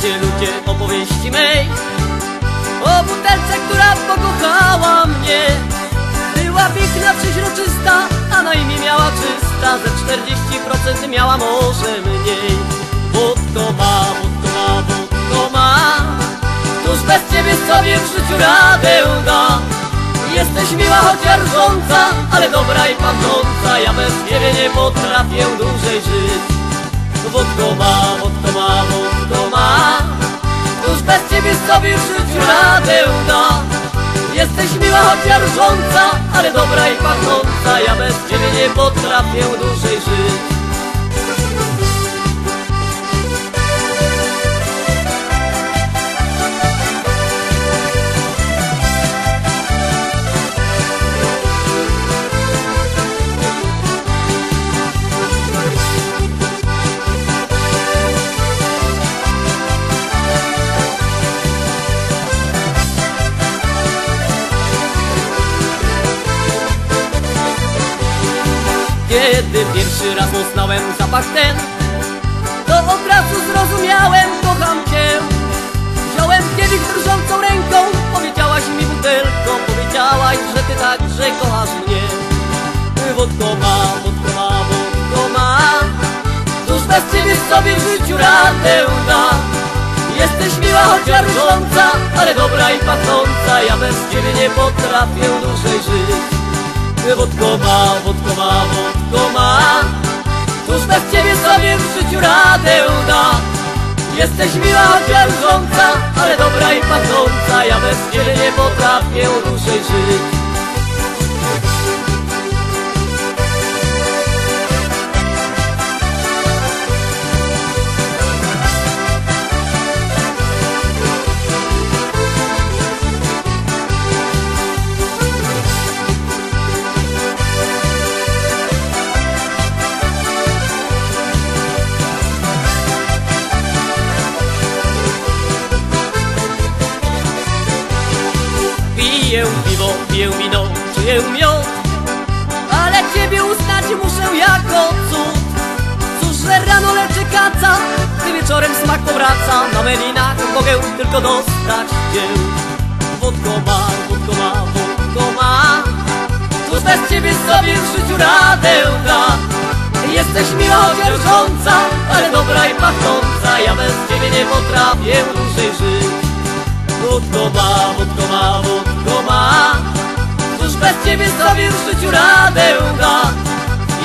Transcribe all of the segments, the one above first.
Posłuchajcie ludzie opowieści mej? O butelce, która pokochała mnie. Była piękna, przeźroczysta, a na imię miała czysta. Ze 40% miała może mniej. Wódko ma, wódko ma, wódko ma. Któż bez ciebie sobie w życiu radę da. Jesteś miła, chociaż rządza, ale dobra i pachnąca. Ja bez ciebie nie potrafię dłużej żyć. Wódko ma, wódko ma, wódko Ciebie sobie w życiu radę da Jesteś miła, chociaż rządza, ale dobra i pachnąca. Ja bez ciebie nie potrafię dłużej żyć Kiedy pierwszy raz poznałem zapach ten. To od razu zrozumiałem, kocham cię. Wziąłem kiedyś drżącą ręką Powiedziałaś mi butelką Powiedziałaś, że ty także kochasz mnie. Wódko ma, wódko ma, wódko ma Cóż bez ciebie sobie w życiu radę da. Jesteś miła, chociaż rządza Ale dobra i pachnąca Ja bez ciebie nie potrafię dłużej żyć Ma, wódko ma Cóż bez ciebie sobie w życiu radę da Jesteś miła, rządza Ale dobra i pachnąca. Ja bez ciebie nie potrafię dłużej żyć piwo, piję wino, czuję miód Ale ciebie uznać muszę jako cud. Cóż, że rano leczy kaca Gdy wieczorem smak powraca. Na melinach mogę tylko dostać cię Wódko ma, wódko ma, wódko ma. Cóż bez ciebie sobie w życiu radę da. Jesteś miła, chociaż Ale dobra i pachnąca. Ja bez ciebie nie potrafię dłużej żyć. Wódko ma, wódko ciebie sobie w życiu radę da.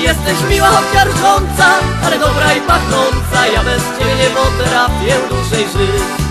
Jesteś miła, chociaż rządza Ale dobra i pachnąca. Ja bez ciebie nie potrafię dłużej żyć